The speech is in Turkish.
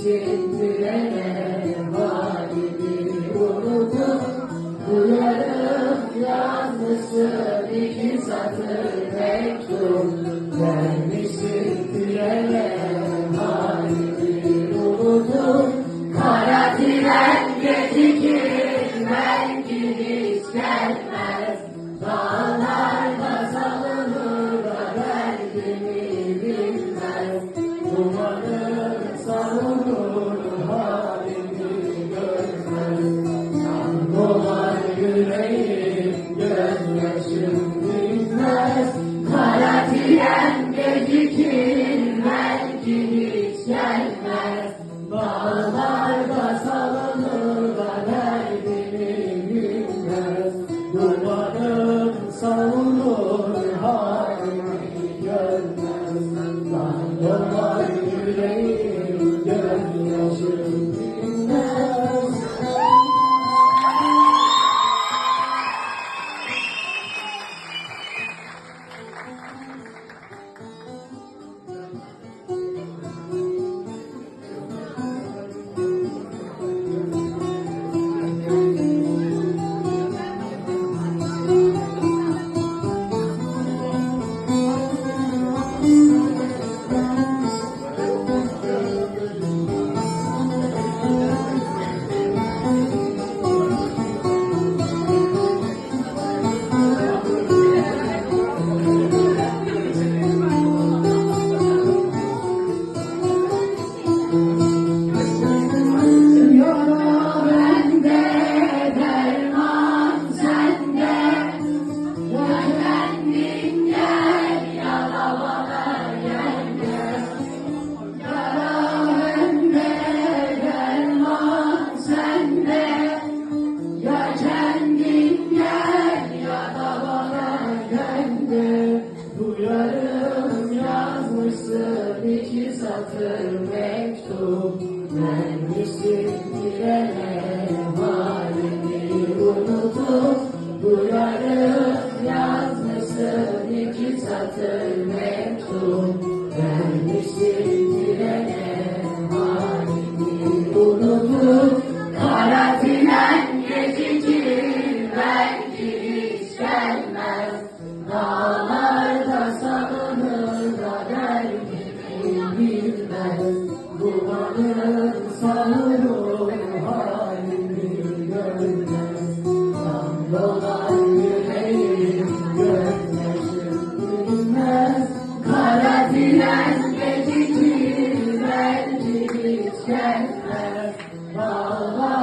Trene halini unutup Duyarım yazmışsın iki satır mektup Vermişsin trene halini unutup Kara tren dolar yüreğim gözyaşım gel Duyarım yazmışsın iki satır mektup. Vermişsin direne halini unutup. Duyarım yazmışsın iki satır mektup Bye.